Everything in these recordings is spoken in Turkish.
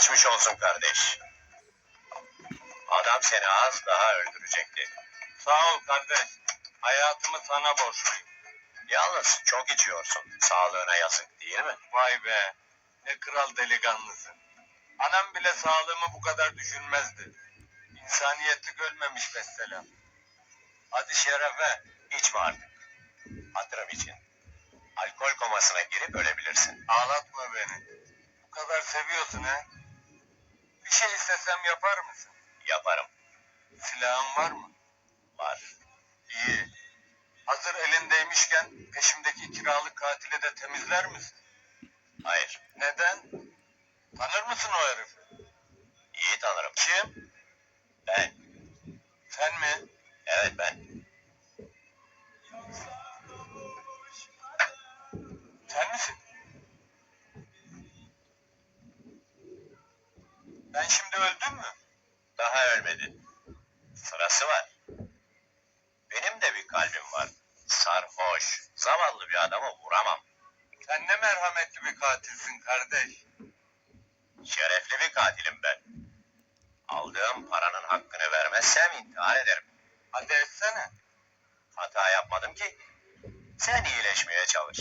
Geçmiş olsun kardeş. Adam seni az daha öldürecekti. Sağ ol kardeş. Hayatımı sana borçluyum. Yalnız çok içiyorsun. Sağlığına yazık değil mi? Vay be. Ne kral delikanlısın. Anam bile sağlığımı bu kadar düşünmezdi. İnsaniyetlik ölmemiş mesela. Hadi şerefe. İçme artık. Hatırım için. Alkol komasına girip ölebilirsin. Ağlatma beni. Bu kadar seviyorsun he. Bir şey istesem yapar mısın? Yaparım. Silahın var mı? Var. İyi. Hazır elindeymişken peşimdeki kiralık katili de temizler misin? Hayır. Neden? Tanır mısın o herifi? İyi tanırım. Kim? Ben. Sen mi? Evet ben. Sen misin? Şimdi öldüm mü? Daha ölmedin. Sırası var. Benim de bir kalbim var. Sarhoş, zavallı bir adamı vuramam. Sen ne merhametli bir katilsin kardeş. Şerefli bir katilim ben. Aldığım paranın hakkını vermezsem intihar ederim. Hadi etsene. Hata yapmadım ki. Sen iyileşmeye çalış.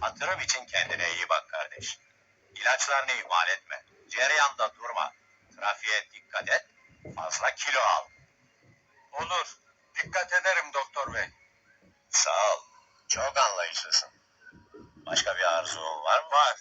Hatırım için kendine iyi bak kardeş. İlaçlarını ihmal etme. Cereyanda durma. Trafiğe dikkat et. Fazla kilo al. Olur. Dikkat ederim doktor bey. Sağ ol. Çok anlayışlısın. Başka bir arzun var mı? Var.